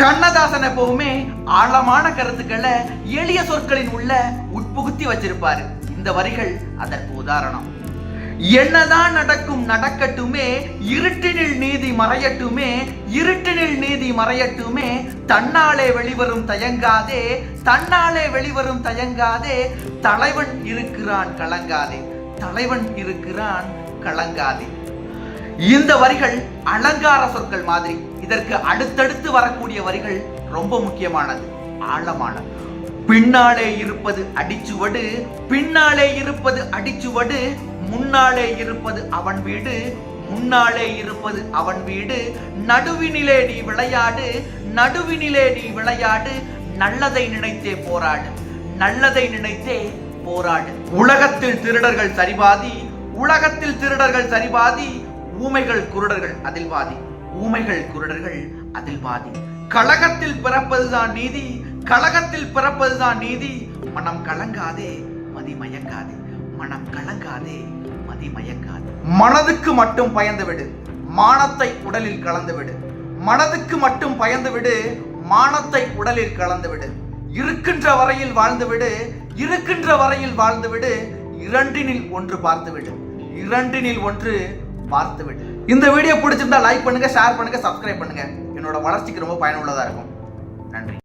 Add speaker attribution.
Speaker 1: கண்ணதாசன் எப்பவுமே ஆழமான கருத்துக்களை எளிய சொற்களின் உள்ள உட்புகுத்தி வச்சிருப்பாரு. இந்த வரிகள் அதற்கு உதாரணம். என்னதான் நடக்கும் நடக்கட்டுமே இருட்டினில் நீதி மறையட்டுமே இருட்டினில் நீதி மறையட்டுமே தன்னாலே வெளிவரும் தயங்காதே தன்னாலே வெளிவரும் தயங்காதே தலைவன் இருக்கிறான் கலங்காதே தலைவன் இருக்கிறான் கலங்காதே. இந்த வரிகள் அலங்கார சொற்கள் மாதிரி. இதற்கு அடுத்தடுத்து வரக்கூடிய வரிகள் ரொம்ப முக்கியமானது ஆழமானது. பின்னாலே இருப்பது அடிச்சுவடு பின்னாலே இருப்பது அடிச்சுவடு முன்னாலே இருப்பது அவன் வீடு முன்னாலே இருப்பது அவன் வீடு. நடுவினிலே நீ விளையாடு நடுவினிலே நீ விளையாடு நல்லதை நினைத்தே போராடு நல்லதை நினைத்தே போராடு. உலகத்தில் திருடர்கள் சரிபாதி உலகத்தில் திருடர்கள் சரிபாதி ஊமைகள் குருடர்கள் அதில்வாதி ஊமைகள் குருடர்கள் அதில்வாதி. கழகத்தில் பிறப்பதுதான் நீதி கழகத்தில் பிறப்பதுதான் நீதி. மனம் கலங்காதே மதி மயங்காதே. மனம் கலங்காதே மதி மயங்காதே. மனதுக்கு மட்டும் பயந்து விடு மானத்தை உடலில் கலந்து விடு. மனதுக்கு மட்டும் பயந்து விடு மானத்தை உடலில் கலந்து விடு. இருக்கின்ற வரையில் வாழ்ந்து விடு இருக்கின்ற வரையில் வாழ்ந்து விடு. இரண்டினில் ஒன்று பார்த்து விடு. இரண்டினில் ஒன்று பார்த்து விடு. இந்த வீடியோ பிடிச்சிருந்தா லைக் பண்ணுங்க ஷேர் பண்ணுங்க சப்ஸ்கிரைப் பண்ணுங்க. என்னோட வளர்ச்சிக்கு ரொம்ப பயனுள்ளதா இருக்கும். நன்றி.